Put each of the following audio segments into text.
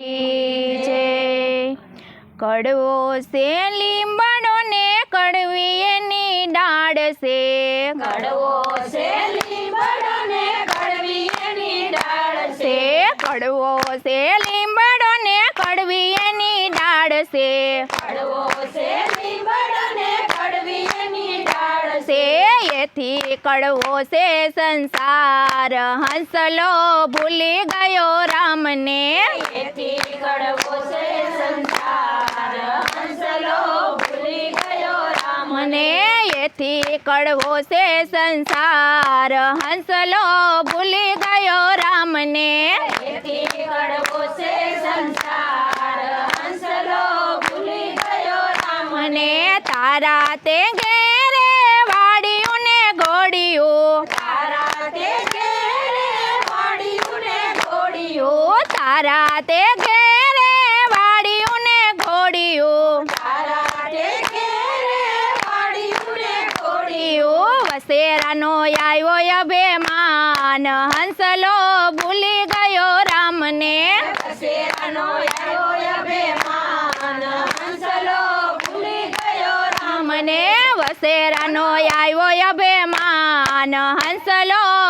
છે. કડવો છે લીંબડો ને કડવી એની ડાળ છે. કડવો છે લીંબડો ને કડવી એની ડાળ છે કડવો છે એથી કડવો છે સંસાર હંસલો ભૂલી ગયો રામને એથી કડવો છે સંસાર હંસલો ભૂલી ગયો રામ મને એથી કડવો છે સંસાર હંસલો ભૂલી ગયો રામને એથી કડવો છે સંસાર હંસલો ભૂલી ગયો રામ મને તારા તે તારા તે ઘેરે વાડિયું ને ઘોડિયું વસેરાનો આવ્યો અભિમાન. હંસલો ભૂલી ગયો રામને. વસેરાનો આવ્યો અભિમાન. હંસલો ભૂલી ગયો રામને. વસેરાનો આવ્યો અભિમાન. હંસલો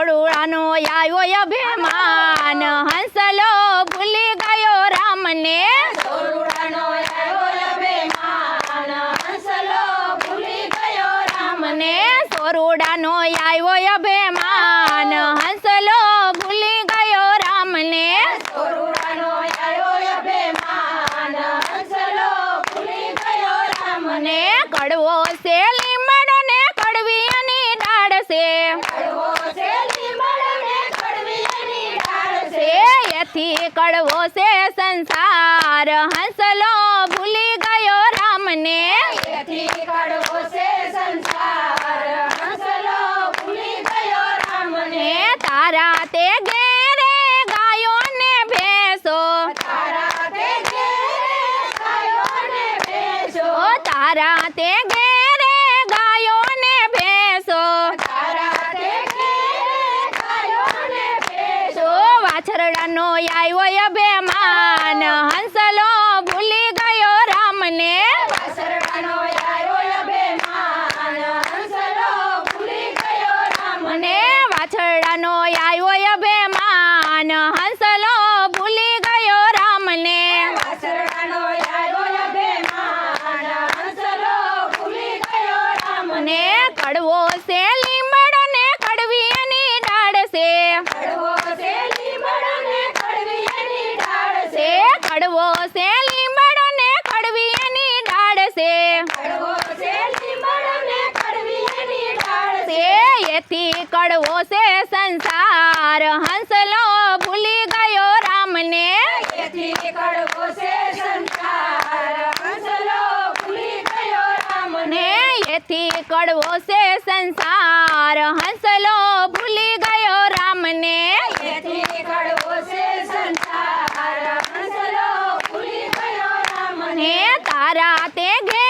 સોડુડાનો આવ્યો અભિમાન. હંસલો ભૂલી ગયો રામને. સોરુડાનો આવ્યો અભિમાન હંસલો ભૂલી ગયો રામ મને સોરુડાનો આવ્યો અભિમાન હંસલો ભૂલી ગયો રામને સોરુડાનો આવ્યો અભિમાન હંસલો ભૂલી ગયો રામ મને કડવો છે લીમડો ને કડવી એની ડાળ છે કડવો છે લીમડો ને કડવી એની ડાળ છે છે એથી કડવો છે સંસાર. હંસલો ભૂલી ગયો રામને. કડવો છે સંસાર. હંસલો ભૂલી ગયો રામ તારા તે ઘેરે ગાયો ને ભેંસો. તારા તે ઘેરે ગાયો ને ભેંસો તારા તે ઘેરે વાછરડાનો આવ્યો અભિમાન. હંસલો ભૂલી ગયો રામને. વાછરડાનો આવ્યો અભિમાન. હંસલો देवों से संसार हंस लो भूली गयो राम ने। ये से संसार हंस लो भूली गयो राम ने। थी कड़वों से संसार हंस लो भूली गयो राम ने। तारा ते घे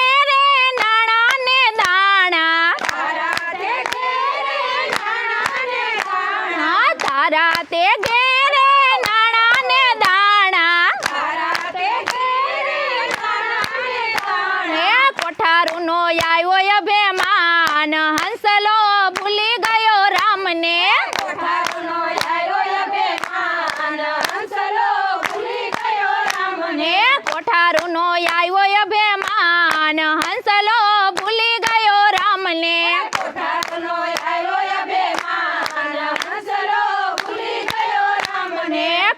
આવ્યો અભિમાન. હંસલો ભૂલી ગયો રામને.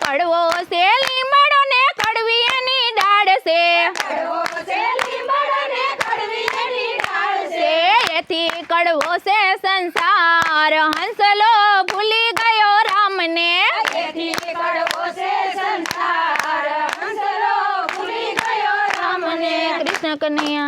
કડવો છે લીમડો ને કડવી એની ડાળ છે. કડવો છે એથી કડવો સંસાર. હંસલો कन्हैया